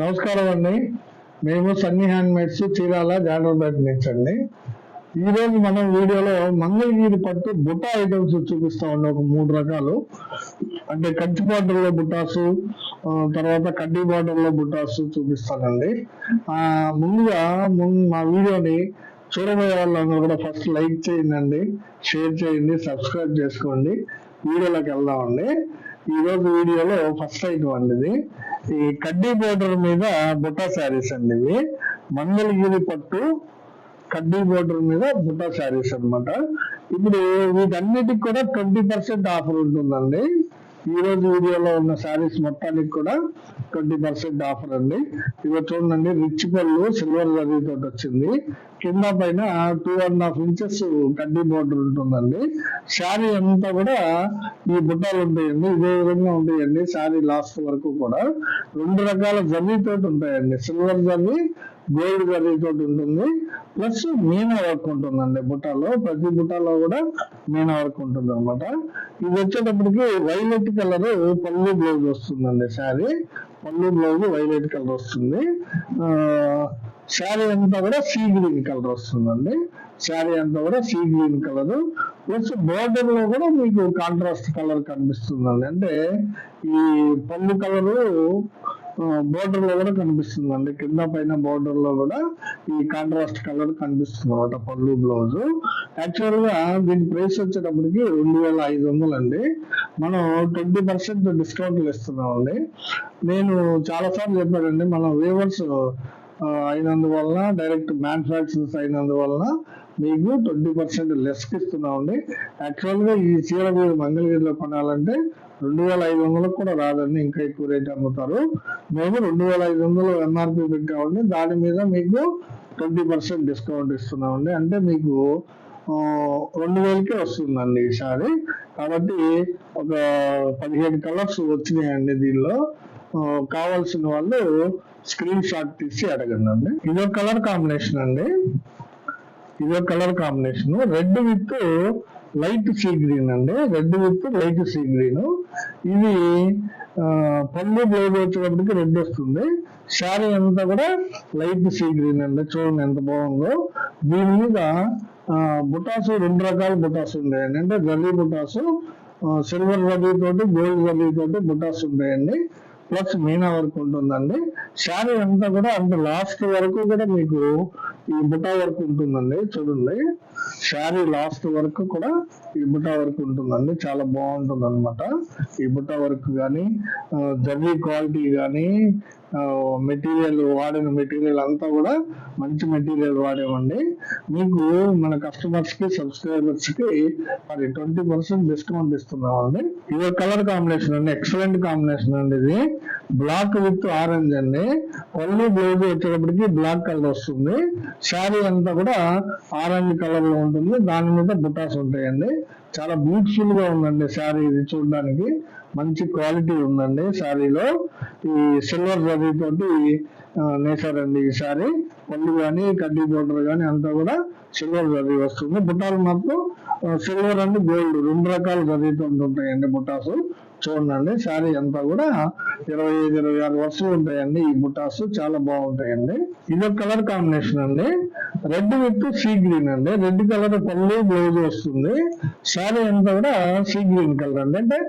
నమస్కారం అండి. మేము సన్నీ హ్యాండ్ మేడ్స్ చీరాల జానర్పేట నుంచి అండి ఈ రోజు మనం వీడియోలో మంగళగిరి పట్టు బుట్ట ఐటమ్స్ చూపిస్తా ఉండే ఒక మూడు రకాలు. అంటే కంచి బార్డర్లో లో తర్వాత కడ్డీ బార్డర్లో బుట్టాస్ చూపిస్తానండి. ఆ ముందుగా మా వీడియోని చూడబోయే వాళ్ళందరూ కూడా ఫస్ట్ లైక్ చేయండి షేర్ చేయండి సబ్స్క్రైబ్ చేసుకోండి. వీడియోలోకి వెళ్దామండి. ఈ రోజు వీడియోలో ఫస్ట్ ఐటమ్ అండి ఇది. ఈ కడ్డీ బోర్డర్ మీద బుట్టా శారీస్ అండి ఇవి. మంగళగిరి పట్టు కడ్డీ బోర్డర్ మీద బుట్టా శారీస్ అన్నమాట. ఇప్పుడు వీటన్నిటికి కూడా ట్వంటీ పర్సెంట్ ఆఫర్ ఉంటుందండి. ఈ రోజు వీడియోలో ఉన్న శారీస్ మొత్తానికి కూడా ట్వంటీ పర్సెంట్ ఆఫర్ అండి. ఇవి చూడండి రిచ్ పళ్ళు సిల్వర్ జరీ తోటి వచ్చింది. కింద పైన టూ అండ్ హాఫ్ ఇంచెస్ కడ్డీ బోర్డర్ ఉంటుందండి. శారీ అంతా కూడా ఈ బుట్టాలు ఉంటాయండి ఇదే విధంగా ఉంటాయండి. శారీ లాస్ట్ వరకు కూడా రెండు రకాల జర్నీ తోటి ఉంటాయండి. సిల్వర్ జర్రీ గోల్డ్ కర్రీ తోటి ఉంటుంది. ప్లస్ మీన వర్క్ ఉంటుందండి బుట్టాలో. ప్రతి బుట్టాలో కూడా మీనా వర్క్ ఉంటుంది అనమాట ఇది వచ్చేటప్పటికి వైలెట్ కలర్ పళ్ళు బ్లౌజ్ వస్తుందండి శారీ. పళ్ళు బ్లౌజ్ వైలెట్ కలర్ వస్తుంది. శారీ అంతా కూడా సీ గ్రీన్ కలర్ వస్తుందండి. శారీ అంతా కూడా సీ గ్రీన్ కలర్ ప్లస్ బోర్డర్లో కూడా మీకు కాంట్రాస్ట్ కలర్ కనిపిస్తుందండి. అంటే ఈ పళ్ళు కలరు బోర్డర్లో కూడా కనిపిస్తుందండి. కింద పైన బోర్డర్లో కూడా ఈ కాంట్రాస్ట్ కలర్ కనిపిస్తుంది అనమాట పళ్ళు బ్లౌజ్ యాక్చువల్గా దీని ప్రైస్ వచ్చేటప్పటికి రెండు వేల ఐదు వందలు అండి మనం ట్వంటీ పర్సెంట్ డిస్కౌంట్లు ఇస్తున్నాం అండి నేను చాలా సార్లు చెప్పానండి మన వేవర్స్ అయినందువలన డైరెక్ట్ మ్యానుఫ్యాక్చరర్స్ అయినందువలన మీకు ట్వంటీ పర్సెంట్ లెస్ ఇస్తున్నామండి. యాక్చువల్గా ఈ చీర మీరు మంగళగిరిలో కొనాలంటే రెండు వేల ఐదు వందలకు కూడా రాదండి ఇంకా ఎక్కువ రేట్ అమ్ముతారు. మేము రెండు వేల ఐదు వందలు ఎంఆర్పి పెట్టామండి. దాని మీద మీకు ట్వంటీ పర్సెంట్ డిస్కౌంట్ ఇస్తున్నామండి. అంటే మీకు రెండు వేలకే వస్తుందండి ఈసారి కాబట్టి ఒక పదిహేడు కలర్స్ వచ్చినాయండి దీనిలో. కావాల్సిన వాళ్ళు స్క్రీన్ షాట్ తీసి అడగండి అండి. ఇదో కలర్ కాంబినేషన్ అండి. ఇదో colour combination. Red with light sea green అండి. Red with light sea green. ఇది పళ్ళు బ్లౌజ్ వచ్చేటప్పటికి రెడ్ వస్తుంది. శారీ అంతా కూడా లైట్ సీ గ్రీన్ అండి. చూడండి ఎంత బాగుందో. దీని మీద బుటాసు రెండు రకాల బుటాసు ఉన్నాయండి అంటే జల్లీ బుటాసు సిల్వర్ జల్లీ తోటి గోల్డ్ జల్లీ తోటి బుటాస్ ఉంటాయండి. ప్లస్ మీనా వర్క్ ఉంటుందండి. శారీ అంతా కూడా అంటే లాస్ట్ వరకు కూడా మీకు ఈ బుటా వర్క్ ఉంటుందండి చూడండి. శారీ లాస్ట్ వరకు కూడా ఈ బుటా వర్క్ ఉంటుందండి చాలా బాగుంటుంది అనమాట ఈ బుటా వర్క్ కానీ జర్రీ క్వాలిటీ కానీ మెటీరియల్ వాడిన మెటీరియల్ అంతా కూడా మంచి మెటీరియల్ వాడేవండి. మీకు మన కస్టమర్స్కి సబ్స్క్రైబర్స్కి మరి ట్వంటీ పర్సెంట్ డిస్కౌంట్ ఇస్తున్నామండి. ఇది కలర్ కాంబినేషన్ అండి ఎక్సలెంట్ కాంబినేషన్ అండి ఇది. బ్లాక్ విత్ ఆరెంజ్ అండి. పళ్ళు బ్లౌజ్ వచ్చేటప్పటికి బ్లాక్ కలర్ వస్తుంది. శారీ అంతా కూడా ఆరెంజ్ కలర్లో ఉంటుంది. దాని మీద బుటాస్ ఉంటాయండి. చాలా బ్యూటిఫుల్గా ఉందండి శారీ ఇది చూడడానికి. మంచి క్వాలిటీ ఉందండి శారీలో. ఈ సిల్వర్ జరీ తోటి నేసారండి ఈ శారీ పళ్ళు కానీ కడ్డీ పౌడర్ కానీ అంతా కూడా సిల్వర్ జరీ వస్తుంది. బుట్టాలు మాత్రం సిల్వర్ అండ్ గోల్డ్ రెండు రకాల జరీతో ఉంటాయండి బుట్టాసు. చూడండి శారీ అంతా కూడా ఇరవై ఐదు ఇరవై ఆరు వరుసలు ఉంటాయండి ఈ బుటాస్ చాలా బాగుంటాయండి. ఇదొక కలర్ కాంబినేషన్ అండి. రెడ్ విత్ సీ గ్రీన్ అండి. రెడ్ కలర్ పళ్ళు బ్లౌజ్ వస్తుంది. శారీ అంతా కూడా సీ గ్రీన్ కలర్ అండి. అంటే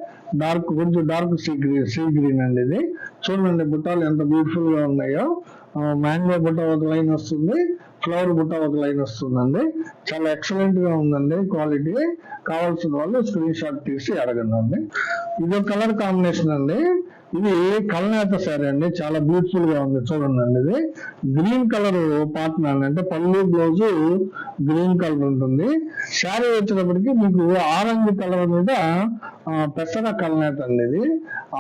డార్క్ కొంచెం dark sea green sea green అండి ఇది. చూడండి బుట్టాలు ఎంత బ్యూటిఫుల్గా ఉన్నాయో మ్యాంగో బుట్ట ఒక లైన్ వస్తుంది. ఫ్లవర్ బుట్ట ఒక లైన్ వస్తుందండి. చాలా ఎక్సలెంట్గా ఉందండి క్వాలిటీ. కావాల్సిన వాళ్ళు స్క్రీన్ షాట్ తీసి అడగండి ఇది కలర్ కాంబినేషన్ అండి. ఇది కళ్ళనేత శారీ అండి. చాలా బ్యూటిఫుల్గా ఉంది. చూడండి అండి ఇది. గ్రీన్ కలర్ పార్ట్నర్ అండి. అంటే పళ్ళు బ్లౌజ్ గ్రీన్ కలర్ ఉంటుంది. శారీ వచ్చేటప్పటికి మీకు ఆరెంజ్ కలర్ మీద పెసర కళ్ళనేత అండి ఇది.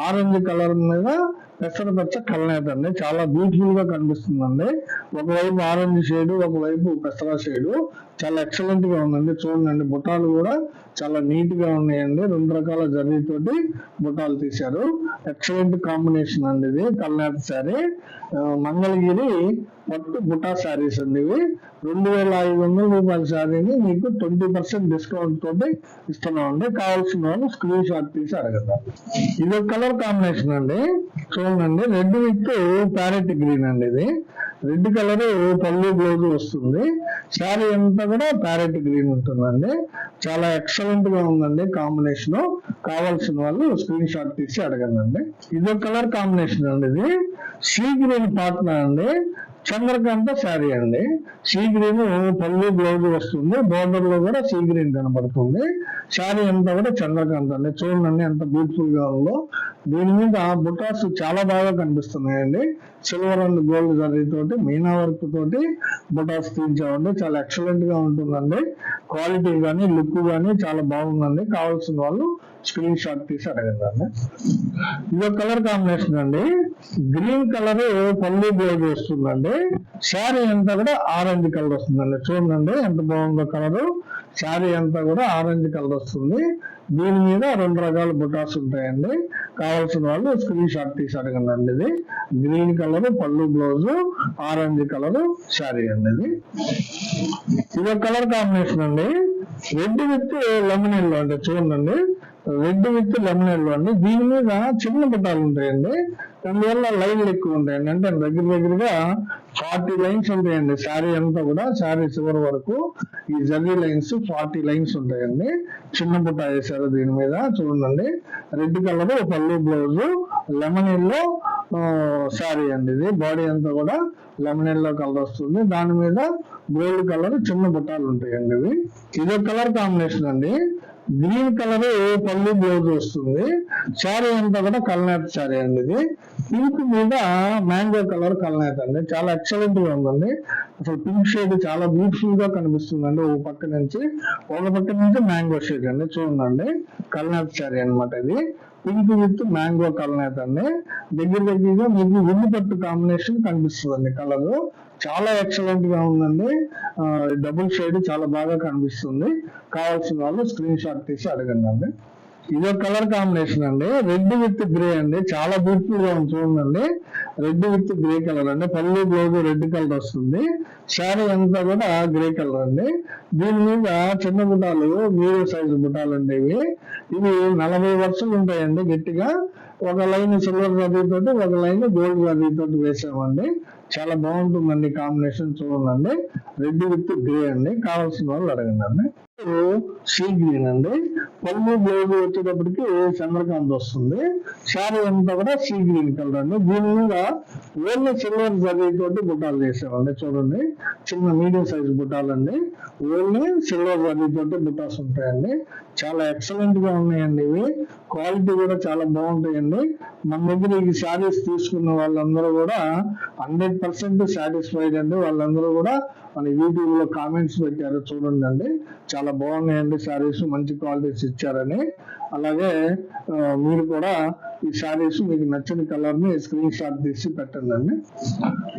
ఆరెంజ్ కలర్ మీద పెసర పచ్చ కళ్ళనేత అండి. చాలా బ్యూటిఫుల్గా కనిపిస్తుందండి. ఒకవైపు ఆరెంజ్ షేడ్ ఒకవైపు పెసర షేడ్ చాలా ఎక్సలెంట్గా ఉందండి. చూడండి బుట్టాలు కూడా చాలా నీట్గా ఉన్నాయండి. రెండు రకాల జరీ తోటి బుట్టాలు తీశారు. ఎక్సలెంట్ కాంబినేషన్ అండి ఇది కల్నాథ్ శారీ మంగళగిరి పట్టు బుటా శారీస్ అండి ఇవి. రెండు వేల ఐదు వందల రూపాయల శారీని మీకు ట్వంటీ పర్సెంట్ డిస్కౌంట్ తోటి ఇస్తున్నాం అండి కావాల్సిన వాళ్ళు స్క్రీన్ షాట్ తీసి అడగదాం ఇది కలర్ కాంబినేషన్ అండి. చూడండి రెడ్ విత్ ప్యారెట్ గ్రీన్ అండి ఇది. రెడ్ కలర్ పళ్ళు బ్లౌజ్ వస్తుంది. శారీ అంతా కూడా ప్యారెట్ గ్రీన్ ఉంటుందండి. చాలా ఎక్సలెంట్ గా ఉందండి కాంబినేషన్ కావాల్సిన వాళ్ళు స్క్రీన్ షాట్ తీసి అడగండి ఇది కలర్ కాంబినేషన్ అండి ఇది. సీ గ్రీన్ పార్ట్నర్ అండి. చంద్రకాంత శారీ అండి. సీ గ్రీన్ పళ్ళు బ్లౌజ్ వస్తుంది. బార్డర్లో కూడా సీ గ్రీన్ కనబడుతుంది. శారీ అంతా కూడా చంద్రకాంత అండి. చూడండి ఎంత బ్యూటిఫుల్గా ఉందో. దీని మీద బుటాస్ చాలా బాగా కనిపిస్తున్నాయండి. సిల్వర్ అండ్ గోల్డ్ జరీ తోటి మీనా వర్క్ తోటి బుటాస్ తీర్చామండి చాలా ఎక్సలెంట్గా ఉంటుందండి. క్వాలిటీ కానీ లుక్ కానీ చాలా బాగుందండి. కావాల్సిన వాళ్ళు స్క్రీన్ షాట్ తీసి అడగండి ఇదో కలర్ కాంబినేషన్ అండి. గ్రీన్ కలర్ పళ్ళు బ్లౌజ్ వస్తుందండి శారీ అంతా కూడా ఆరెంజ్ కలర్ వస్తుందండి. చూడండి ఎంత బాగుందో కలర్. శారీ అంతా కూడా ఆరెంజ్ కలర్ వస్తుంది. దీని మీద రెండు రకాల బుటాస్ ఉంటాయండి. కావాల్సిన వాళ్ళు స్క్రీన్ షాట్ తీసి అడగండి ఇది. Green colour pallu blouse orange colour sari అండి ఇది. ఇదో కలర్ కాంబినేషన్ అండి. రెడ్ విత్ లెమన్ ఎల్లో అంటే చూడండి. రెడ్ విత్ లెమన్ అండి. దీని మీద చిన్న బుట్టాలు ఉంటాయండి. అందువల్ల లైన్లు ఎక్కువ ఉంటాయండి. అంటే దగ్గర దగ్గరగా ఫార్టీ లైన్స్ ఉంటాయండి. శారీ అంతా కూడా శారీ చివరి వరకు ఈ జర్రీ లైన్స్ ఫార్టీ లైన్స్ ఉంటాయండి. చిన్న బుట్ట వేశారు దీని మీద చూడండి. Red colour pallu blouse lemon yellow sari అండి ఇది. బాడీ అంతా కూడా లెమన్ ఎల్లో కలర్ వస్తుంది. దాని మీద గోల్డ్ కలర్ చిన్న బుట్టాలు ఉంటాయండి ఇవి. ఇదో కలర్ కాంబినేషన్ అండి. గ్రీన్ కలర్ పళ్ళు బ్లౌజ్ వస్తుంది శారీ అంతా కూడా కల్నాథ్ శారీ అండి ఇది. పింక్ మీద మ్యాంగో కలర్ కల్నాథ్ అండి. చాలా ఎక్సలెంట్గా ఉందండి. అసలు పింక్ షేడ్ చాలా బ్యూటిఫుల్గా కనిపిస్తుందండి ఓ పక్క నుంచి. ఒక పక్క నుంచి మ్యాంగో షేడ్ అండి. చూడండి. కల్నాథ్ శారీ అన్నమాట ఇది. పింక్ విత్ మ్యాంగో కలర్ అండి. దగ్గర దగ్గరగా మీకు ఉల్లి పట్టు కాంబినేషన్ కనిపిస్తుందండి కలర్ చాలా ఎక్సలెంట్గా ఉందండి. డబుల్ షేడ్ చాలా బాగా కనిపిస్తుంది. కావాల్సిన వాళ్ళు స్క్రీన్ షాట్ తీసి అడగండి అండి. ఇదో కలర్ కాంబినేషన్ అండి. రెడ్ విత్ గ్రే అండి. చాలా బ్యూటిఫుల్గా ఉంది చూడండి. రెడ్ విత్ గ్రే కలర్ అండి. పళ్ళు బ్లౌజ్ రెడ్ కలర్ వస్తుంది. శారీ అంతా కూడా గ్రే కలర్ అండి. దీని మీద చిన్న బుటాలు మీడియం సైజు బుటాలు అండి ఇవి ఇవి నలభై వర్షాలు ఉంటాయండి గట్టిగా. ఒక లైన్ సిల్వర్ జరీ ఒక లైన్ గోల్డ్ జరీ తోటి వేసామండి. చాలా బాగుంటుందండి కాంబినేషన్ చూడండి. రెడ్ విత్ గ్రే అండి. కావాల్సిన వాళ్ళు అడగండి. అండి సీ గ్రీన్ అండి. పళ్ళు బ్లౌజ్ వచ్చేటప్పటికి చంద్రకాంత్ వస్తుంది? శారీ అంతా కూడా సీ గ్రీన్ కలర్ అండి. దీని మీద ఓన్లీ సిల్వర్ జరీ తోటి బుట్టాలు చేసామండి చూడండి. చిన్న మీడియం సైజ్ బుట్టాలు అండి. ఓన్లీ సిల్వర్ జరీ తోటి బుట్టాస్ ఉంటాయండి. చాలా ఎక్సలెంట్గా ఉన్నాయండి ఇవి. క్వాలిటీ కూడా చాలా బాగుంటాయండి. మన దగ్గర ఈ శారీస్ తీసుకున్న వాళ్ళందరూ కూడా హండ్రెడ్ పర్సెంట్ సాటిస్ఫైడ్ అండి. వాళ్ళందరూ కూడా మన యూట్యూబ్లో కామెంట్స్ పెట్టారు చూడండి అండి చాలా బాగున్నాయండి శారీస్ మంచి క్వాలిటీస్ ఇచ్చారని. అలాగే మీరు కూడా ఈ శారీస్ మీకు నచ్చిన కలర్ని స్క్రీన్ షాట్ తీసి పెట్టండి. అండి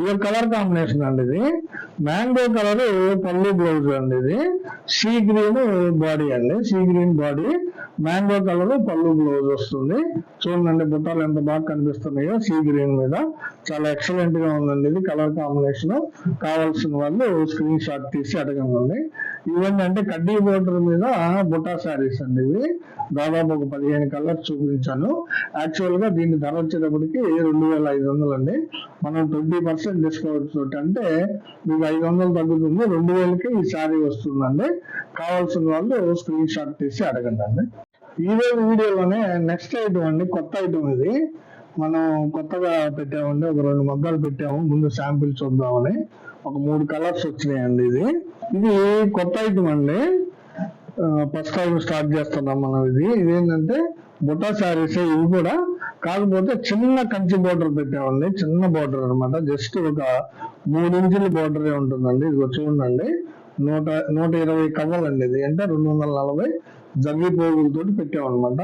ఇది కలర్ కాంబినేషన్ అండి ఇది. మ్యాంగో కలర్ పళ్ళు బ్లౌజ్ అండి ఇది. సీ గ్రీన్ బాడీ అండి. Sea green body mango colour pallu blouse వస్తుంది. చూడండి బుట్టాలు ఎంత బాగా కనిపిస్తున్నాయో సీ గ్రీన్ మీద. చాలా ఎక్సలెంట్గా ఉందండి ఇది కలర్ కాంబినేషన్ కావాల్సిన వాళ్ళు స్క్రీన్ షాట్ తీసి అడగండి. ఇవన్నీ అంటే కడ్డీ బోర్డర్ మీద బుటా శారీస్ అండి ఇవి. దాదాపు ఒక పదిహేను కలర్స్ చూపించాను. యాక్చువల్గా దీని ధర వచ్చేటప్పటికి రెండు వేల ఐదు వందలు అండి. మనం ట్వంటీ పర్సెంట్ డిస్కౌంట్ తోటి అంటే మీకు ఐదు వందలు తగ్గుతుంది. రెండు వేలకి ఈ శారీ వస్తుందండి. కావాల్సిన వాళ్ళు స్క్రీన్ షాట్ తీసి అడగండి అండి. ఈరోజు వీడియోలోనే నెక్స్ట్ ఐటమ్ అండి. కొత్త ఐటమ్ ఇది. మనం కొత్తగా పెట్టామండి. ఒక రెండు మగ్గాలు పెట్టాము. ముందు శాంపిల్ చూద్దామని. ఒక మూడు కలర్స్ వచ్చినాయండి ఇది ఇది కొత్త ఐటమ్ అండి. ఫస్ట్ టైం స్టార్ట్ చేస్తున్నాం మనం ఇది. ఇదేంటంటే బుట్టా శారీస్ ఇవి కూడా. కాకపోతే చిన్న కంచి బోర్డర్ పెట్టామండి. చిన్న బోర్డర్ అన్నమాట. జస్ట్ ఒక మూడు ఇంచుల బోర్డరే ఉంటుందండి. ఇది చూడండి. నూట నూట ఇరవై కవ్వలండి ఇది. అంటే రెండు వందల నలభై జగ్గి పోగులతో పెట్టామన్నమాట.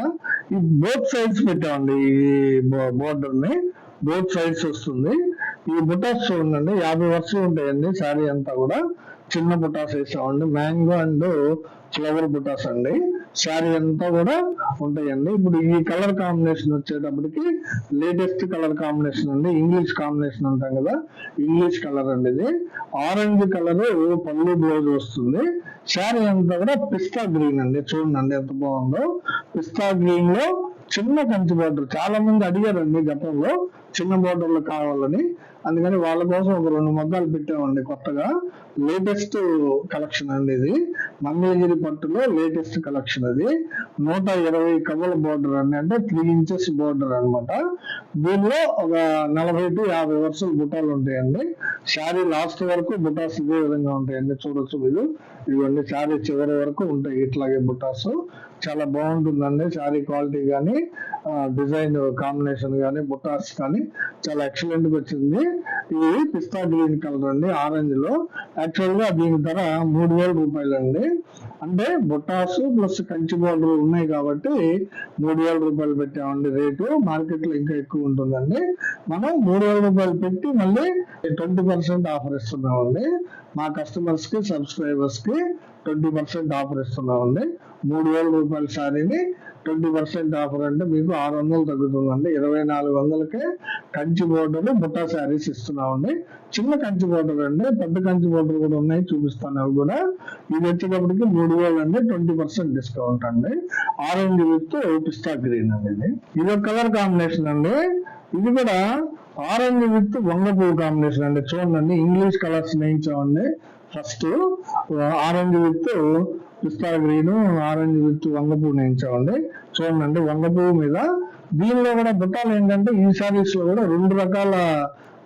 ఈ బోత్ సైడ్స్ పెట్టామండి ఈ బోర్డర్ని. బోత్ సైడ్స్ వస్తుంది. ఈ బుటాస్ చూడండి యాభై వర్షాలు ఉంటాయండి శారీ అంతా కూడా. చిన్న బుటాస్ వేసామండి మ్యాంగో అండ్ ఫ్లవర్ బుటాస్ అండి. శారీ అంతా కూడా ఉంటాయండి. ఇప్పుడు ఈ కలర్ కాంబినేషన్ వచ్చేటప్పటికి లేటెస్ట్ కలర్ కాంబినేషన్ అండి. ఇంగ్లీష్ కాంబినేషన్ అంటాం కదా. ఇంగ్లీష్ కలర్ అండి ఇది. ఆరెంజ్ కలర్ పళ్ళు బ్లౌజ్ వస్తుంది. శారీ అంతా కూడా పిస్తా గ్రీన్ అండి. చూడండి ఎంత బాగుందో. పిస్తా గ్రీన్లో చిన్న కంచి బార్డర్ చాలా మంది అడిగారండి గతంలో చిన్న బోర్డర్లు కావాలని. అందుకని వాళ్ళ కోసం ఒక రెండు మగ్గాలు పెట్టామండి కొత్తగా. లేటెస్ట్ కలెక్షన్ అండి ఇది. మంగళగిరి పట్టులో లేటెస్ట్ కలెక్షన్ అది. నూట ఇరవై కవల బోర్డర్ అండి. అంటే త్రీ ఇంచెస్ బోర్డర్ అనమాట దీనిలో ఒక నలభై టు యాభై వరుసలు బుట్టాలు ఉంటాయండి. శారీ లాస్ట్ వరకు బుటాస్ ఇదే విధంగా ఉంటాయండి. చూడొచ్చు మీరు. ఇవన్నీ శారీ చివరి వరకు ఉంటాయి ఇట్లాగే బుటాస్. చాలా బాగుంటుందండి శారీ క్వాలిటీ కానీ డిజైన్ కాంబినేషన్ కానీ బుటాస్ కానీ చాలా ఎక్సలెంట్గా వచ్చింది. ఇది పిస్తా గ్రీన్ కలర్ అండి ఆరెంజ్లో. యాక్చువల్గా దీని ధర మూడు వేల రూపాయలు అండి అంటే బుటాస్ ప్లస్ కంచి బోర్డర్ ఉన్నాయి కాబట్టి మూడు వేల రూపాయలు పెట్టామండి రేటు. మార్కెట్లో ఇంకా ఎక్కువ ఉంటుందండి. మనం మూడు వేల రూపాయలు పెట్టి మళ్ళీ ట్వంటీ పర్సెంట్ ఆఫర్ ఇస్తున్నామండి. మా కస్టమర్స్కి సబ్స్క్రైబర్స్కి ట్వంటీ పర్సెంట్ ఆఫర్ ఇస్తున్నామండి. మూడు వేల రూపాయల శారీని ట్వంటీ పర్సెంట్ ఆఫర్ అంటే మీకు ఆరు వందలు తగ్గుతుందండి. ఇరవై నాలుగు వందలకే కంచి బోర్డర్ బుట్టా శారీస్ ఇస్తున్నామండి. చిన్న కంచి బోర్డర్ అండి. పెద్ద కంచి బోర్డర్ కూడా ఉన్నాయి చూపిస్తాను అవి కూడా. ఇది వచ్చేటప్పటికి మూడు వేలు అండి ట్వంటీ పర్సెంట్ డిస్కౌంట్ అండి. ఆరెంజ్ విత్ పిస్తా గ్రీన్ అండి ఇది. ఇది ఒక కలర్ కాంబినేషన్ అండి. ఇది కూడా ఆరెంజ్ విత్ వంగ పువ్వు కాంబినేషన్ అండి. చూడండి English colours నేయించామండి. First orange with pista green orange with వంగ పువ్వు నేయించామండి. చూడండి వంగ పువ్వు మీద దీనిలో కూడా బుట్టాలు ఏంటంటే ఈ సారీస్లో కూడా రెండు రకాల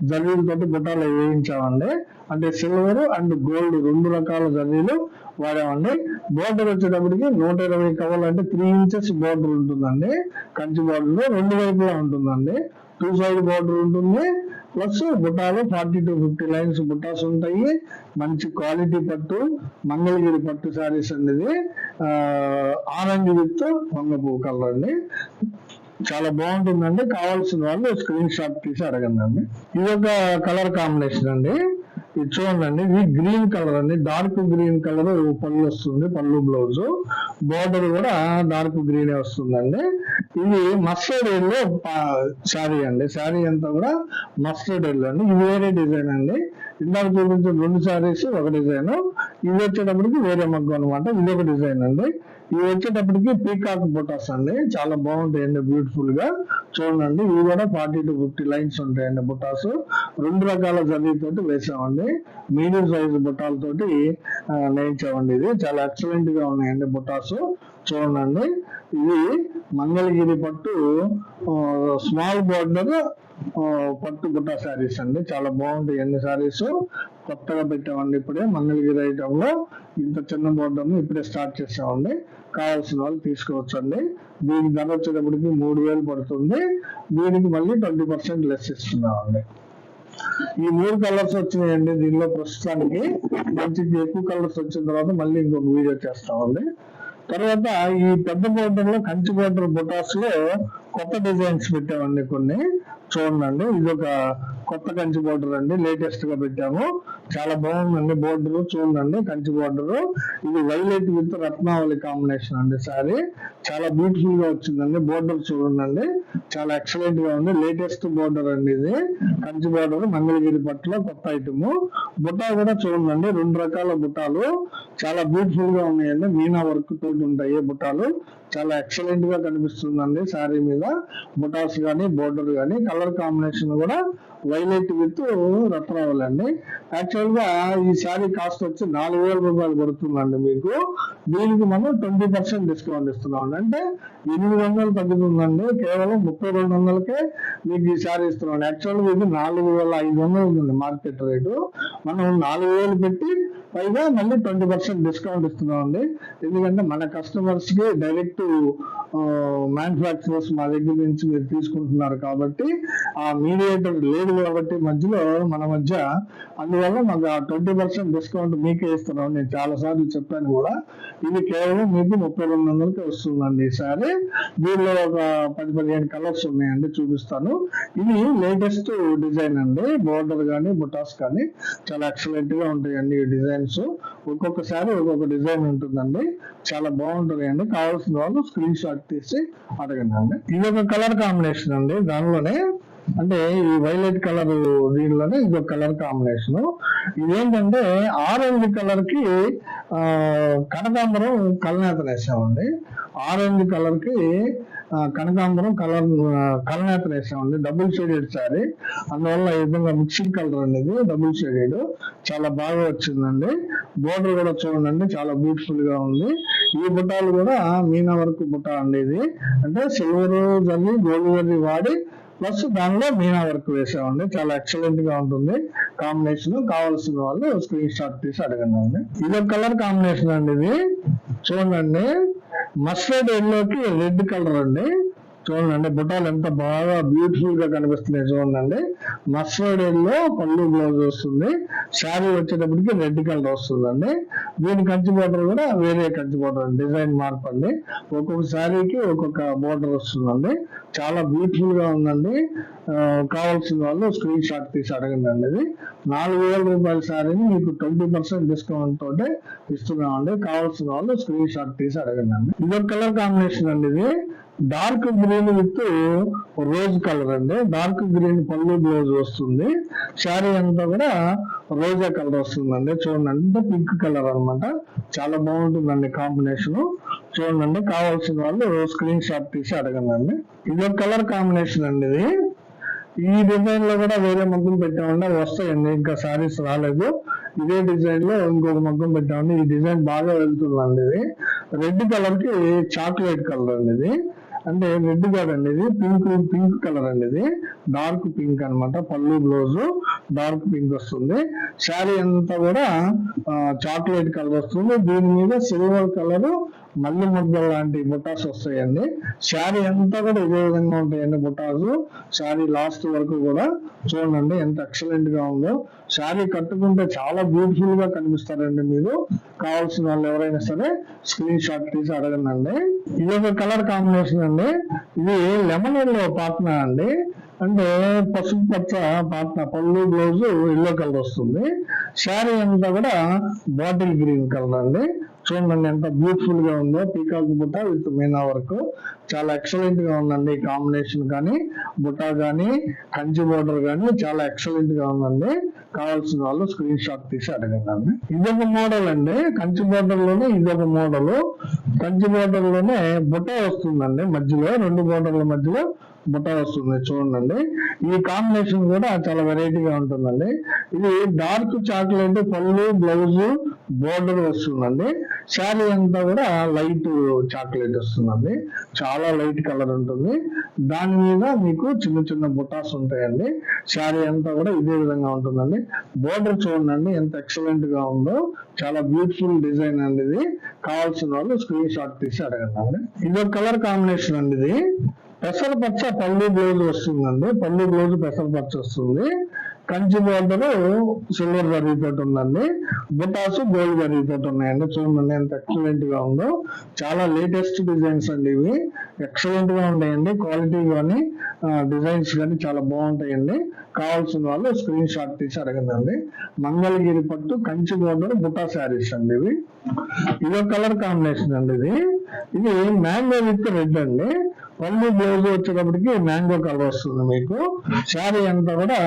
జరీలతోటి బుట్టాలు వేయించామండి. అంటే సిల్వర్ అండ్ గోల్డ్ రెండు రకాల జరీలు వాడామండి. బోర్డర్ వచ్చేటప్పటికి నూట ఇరవై కవర్లు అంటే త్రీ ఇంచెస్ బోర్డర్ ఉంటుందండి. కంచి బోర్డర్ రెండు వైపులా ఉంటుందండి. టూ సైడ్ బోర్డర్ ఉంటుంది. ప్లస్ బుట్టాలు ఫార్టీ టు ఫిఫ్టీ లైన్స్ బుట్టాస్ ఉంటాయి. మంచి క్వాలిటీ పట్టు మంగళగిరి పట్టు శారీస్ అనేది ఆరెంజ్ విత్ వంగపూ కలర్ అండి. చాలా బాగుంటుందండి. కావాల్సిన వాళ్ళు స్క్రీన్ షాట్ తీసి అడగండి అండి. ఇది ఒక కలర్ కాంబినేషన్ అండి. ఇది చూడండి ఇది గ్రీన్ కలర్ అండి. డార్క్ గ్రీన్ కలర్ పళ్ళు వస్తుంది పళ్ళు బ్లౌజ్ బోర్డర్ కూడా డార్క్ గ్రీన్ వస్తుందండి. ఇది మస్టర్డ్ ఎల్లో శారీ అండి. శారీ అంతా కూడా మస్టర్డ్ ఎల్లో అండి. ఇది వేరే డిజైన్ అండి. ఇందాక చూపించిన రెండు శారీస్ ఒక డిజైన్ ఇది వచ్చేటప్పటికి వేరే మగ్గు అనమాట ఇది ఒక డిజైన్ అండి. ఇవి వచ్చేటప్పటికి పీకాక్ బొటాస్ అండి. చాలా బాగుంటాయండి బ్యూటిఫుల్గా. చూడండి ఇవి కూడా ఫార్టీ టు ఫిఫ్టీ లైన్స్ ఉంటాయండి బుటాస్ రెండు రకాల జరీతోటి వేసామండి. మీడియం సైజ్ బుట్టాలతోటి నేయించామండి ఇది. చాలా ఎక్సలెంట్గా ఉన్నాయండి బొటాస్ చూడండి ఇది మంగళగిరి పట్టు స్మాల్ బోర్డర్ పట్టు బుట్ట శారీస్ అండి. చాలా బాగుంటాయి అన్ని శారీస్. కొత్తగా పెట్టామండి ఇప్పుడే మంగళగిరి ఐటమ్లో. ఇంత చిన్న బోర్డర్ ఇప్పుడే స్టార్ట్ చేసామండి కావాల్సిన వాళ్ళు తీసుకోవచ్చు అండి దీనికి ధర వచ్చేటప్పటికి మూడు వేలు పడుతుంది. దీనికి మళ్ళీ ట్వంటీ పర్సెంట్ లెస్ ఇస్తున్నామండి. ఈ మూడు కలర్స్ వచ్చినాయండి దీనిలో ప్రస్తుతానికి. మంచి ఎక్కువ కలర్స్ వచ్చిన తర్వాత మళ్ళీ ఇంకొక వీడియో చేస్తామండి. తర్వాత ఈ పెద్ద బోర్డర్లో కంచి బోర్డర్ బుటాస్లో కొత్త డిజైన్స్ పెట్టామండి కొన్ని. చూడండి ఇది ఒక కొత్త కంచి బోర్డర్ అండి లేటెస్ట్గా పెట్టాము. చాలా బాగుందండి బోర్డర్ చూడండి కంచి బోర్డర్ ఇది వైలెట్ విత్ రత్నావళి కాంబినేషన్ అండి సారీ చాలా బ్యూటిఫుల్గా వచ్చిందండి బోర్డర్ చూడండి. చాలా ఎక్సలెంట్గా ఉంది. లేటెస్ట్ బోర్డర్ అండి ఇది. కంచి బోర్డర్ మంగళగిరి పట్టులో కొత్త ఐటమ్ బుట్ట కూడా చూడండి రెండు రకాల బుట్టాలు. చాలా బ్యూటిఫుల్గా ఉన్నాయండి. మీనా వర్క్ తోటి ఉంటాయి బుట్టాలు. చాలా ఎక్సలెంట్గా కనిపిస్తుందండి సారీ మీద. బుటాస్ గానీ బోర్డర్ గానీ కలర్ కాంబినేషన్ కూడా హైలైట్ విత్ రత్నావళి అండి యాక్చువల్గా ఈ శారీ కాస్ట్ వచ్చి నాలుగు వేల రూపాయలు పడుతుందండి మీకు. దీనికి మనం ట్వంటీ పర్సెంట్ డిస్కౌంట్ ఇస్తున్నాం అంటే ఎనిమిది వందలు తగ్గుతుందండి. కేవలం ముప్పై రెండు వందలకే మీకు ఈ శారీ ఇస్తున్నాం యాక్చువల్గా ఇది నాలుగు వేల ఐదు వందలు ఉందండి మార్కెట్ రేటు. మనం నాలుగు వేలు పెట్టి పైగా మళ్ళీ ట్వంటీ పర్సెంట్ డిస్కౌంట్ ఇస్తున్నాం అండి ఎందుకంటే మన కస్టమర్స్కి డైరెక్ట్ మ్యానుఫ్యాక్చరర్స్ మా దగ్గర నుంచి మీరు తీసుకుంటున్నారు కాబట్టి ఆ మీడియేటర్ లేదు కాబట్టి మధ్యలో మన మధ్య అందువల్ల మాకు ఆ ట్వంటీ పర్సెంట్ డిస్కౌంట్ మీకే ఇస్తున్నాం. నేను చాలా సార్లు చెప్పాను కూడా. ఇది కేవలం మీకు ముప్పై రెండు వందలకి వస్తుందండి ఈసారి దీనిలో ఒక పది పదిహేను కలర్స్ ఉన్నాయండి చూపిస్తాను. ఇది లేటెస్ట్ డిజైన్ అండి. బోర్డర్ కానీ బుటాస్ కానీ చాలా ఎక్సలెంట్గా ఉంటాయండి ఈ డిజైన్స్ ఒక్కొక్కసారి ఒక్కొక్క డిజైన్ ఉంటుందండి. చాలా బాగుంటుంది అండి కావాల్సిన వాళ్ళు స్క్రీన్ షాట్ తీసి అడగండి. అండి ఇది ఒక కలర్ కాంబినేషన్ అండి. దానిలోనే అంటే ఈ వైలెట్ కలర్ దీనిలోనే ఇది ఒక కలర్ కాంబినేషన్ ఇదేంటంటే ఆరెంజ్ కలర్కి ఆ కనకాంబరం కలనేత వేసామండి. ఆరెంజ్ కలర్కి కనకాంబరం కలర్ కలనేతలు వేసామండి. డబుల్ షేడెడ్ సారీ అందువల్ల ఈ విధంగా మిక్సింగ్ కలర్ అనేది డబుల్ షేడెడ్ చాలా బాగా వచ్చిందండి. బోర్డర్ కూడా చూడండి చాలా బ్యూటిఫుల్గా ఉంది. ఈ బుట్టాలు కూడా మీనా వరకు బుట్ట అండి ఇది. అంటే సిల్వర్ జల్లి గోల్డ్ జల్లి వాడి ప్లస్ దానిలో మీనా వర్క్ వేసామండి. చాలా ఎక్సలెంట్గా ఉంటుంది. కాంబినేషన్ కావాల్సిన వాళ్ళు స్క్రీన్ షాట్ తీసి అడగండి ఇది ఒక కలర్ కాంబినేషన్ అండి ఇది. చూడండి. మస్టర్డ్ ఎల్లోకి రెడ్ కలర్ అండి. చూడండి బుట్టాలు ఎంత బాగా బ్యూటిఫుల్గా కనిపిస్తున్నాయి చూడండి. మస్టర్డ్ పళ్ళు బ్లౌజ్ వస్తుంది. శారీ వచ్చేటప్పటికి రెడ్ కలర్ వస్తుందండి. దీని కంచి బోర్డర్ కూడా వేరే కంచి బోర్డర్ డిజైన్ మార్పండి ఒక్కొక్క శారీకి ఒక్కొక్క బోర్డర్ వస్తుందండి. చాలా బ్యూటిఫుల్గా ఉందండి. కావాల్సిన వాళ్ళు స్క్రీన్ షాట్ తీసి అడగండి అండి ఇది. నాలుగు వేల రూపాయల శారీని మీకు ట్వంటీ పర్సెంట్ డిస్కౌంట్ తోటే ఇస్తున్నామండి. కావాల్సిన వాళ్ళు స్క్రీన్ షాట్ తీసి అడగండి అండి ఇది ఒక కలర్ కాంబినేషన్ అండి ఇది. Dark green with rose colour అండి. డార్క్ గ్రీన్ పళ్ళు బ్లౌజ్ వస్తుంది. శారీ అంతా కూడా రోజా కలర్ వస్తుందండి. చూడండి అంటే పింక్ కలర్ అనమాట చాలా బాగుంటుందండి కాంబినేషన్. చూడండి కావాల్సిన వాళ్ళు స్క్రీన్ షాట్ తీసి అడగండి ఇది ఒక కలర్ కాంబినేషన్ అండి ఇది. ఈ డిజైన్లో కూడా వేరే మగ్గం పెట్టామండి. వస్తాయండి. ఇంకా సారీస్ రాలేదు. ఇదే డిజైన్లో ఇంకొక మగ్గం పెట్టామండి. ఈ డిజైన్ బాగా వెళ్తుందండి ఇది. రెడ్ కలర్కి చాక్లెట్ కలర్ అండి ఇది. అంటే రెడ్ కాదండి ఇది. పింక్ పింక్ కలర్ అండి ఇది. డార్క్ పింక్ అన్నమాట. పళ్ళు బ్లౌజ్ డార్క్ పింక్ వస్తుంది. శారీ అంతా కూడా చాక్లెట్ కలర్ వస్తుంది. దీని మీద సిల్వర్ కలర్ మల్లి ముద్దలు లాంటి బుటాస్ వస్తాయండి. శారీ అంతా కూడా ఇదే విధంగా ఉంటాయండి బుటాస్. శారీ లాస్ట్ వరకు కూడా చూడండి ఎంత ఎక్సలెంట్గా ఉందో. శారీ కట్టుకుంటే చాలా బ్యూటిఫుల్గా కనిపిస్తారండి మీరు. కావాల్సిన వాళ్ళు ఎవరైనా సరే స్క్రీన్ షాట్ తీసి అడగండి ఇది ఒక కలర్ కాంబినేషన్ అండి. ఇది లెమన్ ఎల్లో పాట్నా అండి. అంటే పసుపు పచ్చ పాట్నా పళ్ళు బ్లౌజ్ ఎల్లో కలర్ వస్తుంది. శారీ అంతా కూడా బాటిల్ గ్రీన్ కలర్ అండి. చూడండి ఎంత బ్యూటిఫుల్గా ఉందో పీకాక్ బుట్ట విత్ మీనా వర్క్. చాలా ఎక్సలెంట్గా ఉందండి ఈ కాంబినేషన్ కానీ. బుట్ట కానీ కంచి బోర్డర్ కానీ చాలా ఎక్సలెంట్గా ఉందండి. కావాల్సిన వాళ్ళు స్క్రీన్ షాట్ తీసి అడగండి. ఇదొక మోడల్ అండి. కంచి బోర్డర్లోనే ఇదొక మోడల్ కంచి బోర్డర్లోనే బుట్ట వస్తుందండి మధ్యలో రెండు బోర్డర్ల మధ్యలో బుట్ట వస్తుంది చూడండి. ఈ కాంబినేషన్ కూడా చాలా వెరైటీగా ఉంటుందండి. ఇది dark chocolate pallu blouse border వస్తుందండి. శారీ అంతా కూడా లైట్ చాక్లెట్ వస్తుందండి. చాలా లైట్ కలర్ ఉంటుంది. దాని మీద మీకు చిన్న చిన్న బుటాస్ ఉంటాయండి. శారీ అంతా కూడా ఇదే విధంగా ఉంటుందండి. బోర్డర్ చూడండి ఎంత ఎక్సలెంట్గా ఉందో. చాలా బ్యూటిఫుల్ డిజైన్ అండి ఇది. కావాల్సిన వాళ్ళు స్క్రీన్ షాట్ తీసి అడగండి ఇది ఒక కలర్ కాంబినేషన్ అండి ఇది. పెసర పచ్చ పళ్ళు బ్లౌజ్ వస్తుందండి. పళ్ళు బ్లౌజ్ పెసర పచ్చ వస్తుంది. కంచి బోర్డర్ సిల్వర్ జరీతోటి ఉందండి. బుటాస్ గోల్డ్ జరీతోటి ఉన్నాయండి. చూడండి ఎంత ఎక్సలెంట్గా ఉందో. చాలా లేటెస్ట్ డిజైన్స్ అండి ఇవి. ఎక్సలెంట్గా ఉన్నాయండి. క్వాలిటీ కానీ డిజైన్స్ కానీ చాలా బాగుంటాయండి. కావాల్సిన వాళ్ళు స్క్రీన్ షాట్ తీసి అడగండి. మంగళగిరి పట్టు కంచి బోర్డర్ బుటా శారీస్ అండి ఇవి. ఇదో కలర్ కాంబినేషన్ అండి ఇది. ఇది మ్యాంగో విత్ రెడ్ అండి. పళ్ళు బ్లౌజ్ వచ్చేటప్పటికి మ్యాంగో కలర్ వస్తుంది మీకు. శారీ అంతా కూడా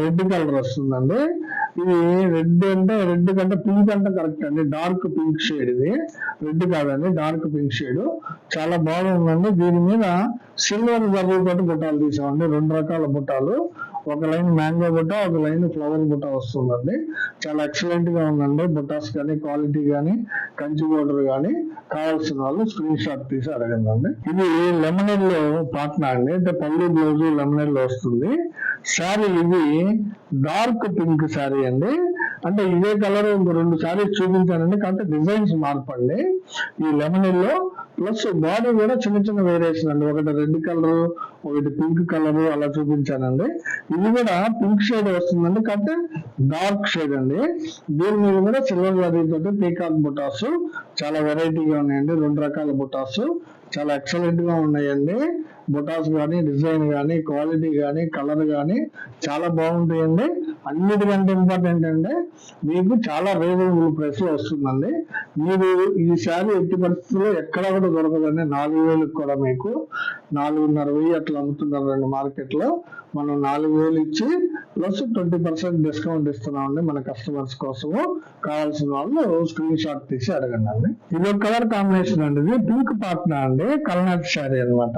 రెడ్ కలర్ వస్తుందండి. ఇది రెడ్ అంటే రెడ్ కంటే పింక్ అంటే కరెక్ట్ అండి. డార్క్ పింక్ షేడ్ ఇది. రెడ్ కాదండి డార్క్ పింక్ షేడ్. చాలా బాగుందండి. దీని మీద సిల్వర్ జర్రీ తోటి బుట్టాలు తీసామండి. రెండు రకాల బుట్టాలు. ఒక లైన్ మ్యాంగో బుట్ట ఒక లైన్ ఫ్లవర్ బుట్ట వస్తుందండి. చాలా ఎక్సలెంట్గా ఉందండి. బుట్టాస్ కానీ క్వాలిటీ కానీ కంచి బోర్డర్ కానీ కావాల్సిన వాళ్ళు స్క్రీన్ షాట్ తీసి అడగండి ఇది లెమనెల్లో పాట్నా అండి. అంటే పళ్ళు బ్లౌజ్ లెమనెల్లో వస్తుంది. శారీ ఇది డార్క్ పింక్ శారీ అండి. అంటే ఇదే కలర్ రెండు శారీస్ చూపించానండి. కాకపోతే డిజైన్స్ మార్పండి. ఈ లెమనెల్లో ప్లస్ బాడీ కూడా చిన్న చిన్న వేరియేషన్ అండి. ఒకటి రెడ్ కలర్ ఒకటి పింక్ కలర్ అలా చూపించానండి. ఇది కూడా పింక్ షేడ్ వస్తుందండి. కాకపోతే డార్క్ షేడ్ అండి. దీని మీద కూడా సిల్వర్ జరీ తోటి పీకాక్ బుటాస్ చాలా వెరైటీగా ఉన్నాయండి. రెండు రకాల బుటాస్ చాలా ఎక్సలెంట్గా ఉన్నాయండి. బుటాస్ కానీ డిజైన్ కానీ క్వాలిటీ కానీ కలర్ కానీ చాలా బాగుంటాయండి. అన్నిటికంటే ఇంపార్టెంట్ అంటే మీకు చాలా రీజనబుల్ ప్రైస్లో వస్తుందండి. మీరు ఈ శారీ ఎట్టి పరిస్థితుల్లో ఎక్కడ కూడా దొరకదండి. నాలుగు వేలకు కూడా మీకు నాలుగున్నర వెయ్యి అట్లా అమ్ముతున్నారు మార్కెట్లో మనం నాలుగు వేలు ఇచ్చి ప్లస్ ట్వంటీ పర్సెంట్ డిస్కౌంట్ ఇస్తున్నామండి మన కస్టమర్స్ కోసము. కావాల్సిన వాళ్ళు స్క్రీన్ షాట్ తీసి అడగండి అండి. ఇది కలర్ కాంబినేషన్ అండి. ఇది పింక్ పాట్నా అండి. కల్నాథ్ శారీ అన్నమాట.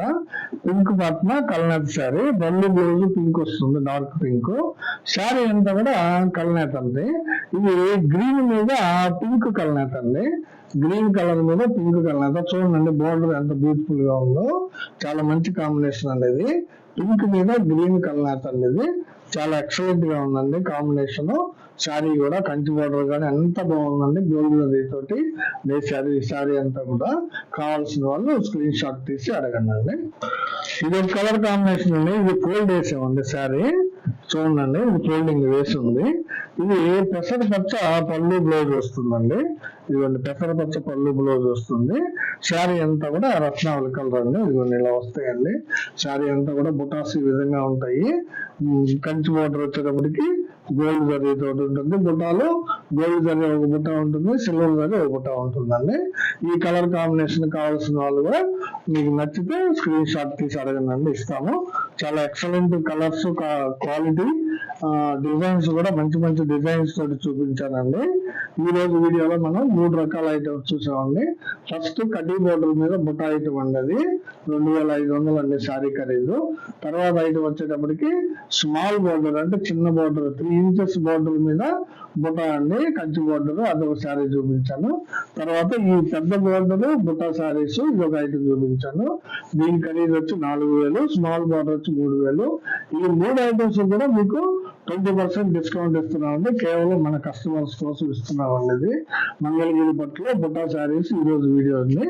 పింక్ పాట్నా కల్నాథ్ శారీ. బల్లి బ్లౌజ్ పింక్ వస్తుంది డార్క్ పింక్. శారీ అంతా కూడా కల్నాథ్ అండి. ఇది గ్రీన్ మీద పింక్ కల్నాథ్ అండి. గ్రీన్ కలర్ మీద పింక్ కలర్ అంతా చూడండి బోర్డర్ ఎంత బ్యూటిఫుల్గా ఉందో. చాలా మంచి కాంబినేషన్ అనేది పింక్ మీద గ్రీన్ కలర్ అండి ఇది. చాలా ఎక్సలెంట్గా ఉందండి కాంబినేషన్ శారీ కూడా కంచి బోర్డర్ కానీ ఎంత బాగుందండి గోల్డ్ తోటి నే శారీ ఈ శారీ అంతా కూడా. కావాల్సిన వాళ్ళు స్క్రీన్ షాట్ తీసి అడగండి అండి. ఇది ఒక కలర్ కాంబినేషన్ అండి ఇది ఫోల్డ్ వేసామండి శారీ. చూడండి ఇది ఫోల్డింగ్ వేసి ఉంది. ఇది పెసర పచ్చ పళ్ళు బ్లౌజ్ వస్తుందండి. ఇదిగోండి పెసర పచ్చ పళ్ళు బ్లౌజ్ వస్తుంది. శారీ అంతా కూడా రత్నావళి కలర్ అండి. ఇదిగోండి ఇలా వస్తాయండి. శారీ అంతా కూడా బుటాస్ ఈ విధంగా ఉంటాయి. కంచి బోర్డర్ వచ్చేటప్పటికి గోల్డ్ జరీ తోటి ఉంటుంది బుట్టాలు గోల్డ్ జరీ ఒక బుట్ట ఉంటుంది సిల్వర్ జరీ ఒక బుట్ట ఉంటుందండి. ఈ కలర్ కాంబినేషన్ కావాల్సిన వాళ్ళు కూడా మీకు నచ్చితే స్క్రీన్ షాట్ తీసి అడగండి ఇస్తాము. చాలా ఎక్సలెంట్ కలర్స్ క్వాలిటీ డిజైన్స్ కూడా మంచి మంచి డిజైన్స్ తోటి చూపించానండి ఈ రోజు వీడియోలో మనం మూడు రకాల ఐటమ్స్ చూసామండి. ఫస్ట్ కడ్డీ బోర్డర్ మీద బుట్ట ఐటమ్ అండి అది. రెండు వేల ఐదు వందలు అండి శారీ ఖరీదు. తర్వాత ఐటమ్ వచ్చేటప్పటికి స్మాల్ బోర్డర్ అంటే చిన్న బోర్డర్ త్రీ ఇంచెస్ బోర్డర్ మీద బుట్ట అండి కంచి బోర్డర్ అదొక శారీ చూపించాను. తర్వాత ఈ పెద్ద బోర్డర్ బుట్ట శారీస్ ఇది ఒక ఐటమ్ చూపించాను. దీని ఖరీదు వచ్చి నాలుగు వేలు స్మాల్ బోర్డర్ వచ్చి మూడు వేలు. ఈ మూడు ఐటమ్స్ కూడా మీకు ట్వంటీ పర్సెంట్ డిస్కౌంట్ ఇస్తున్నామండి. కేవలం మన కస్టమర్స్ కోసం ఇస్తున్నామండి ఇది మంగళగిరి పట్టులో బుట్టా శారీస్ ఈ రోజు వీడియో అండి.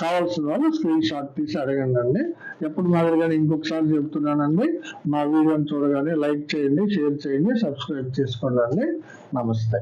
కావాల్సిన వాళ్ళు స్క్రీన్ షాట్ తీసి అడగండి అండి ఎప్పుడు మాదిరిగానే ఇంకొకసారి చెప్తున్నానండి. మా వీడియోని చూడగానే లైక్ చేయండి షేర్ చేయండి సబ్స్క్రైబ్ చేసుకోండి అండి నమస్తే.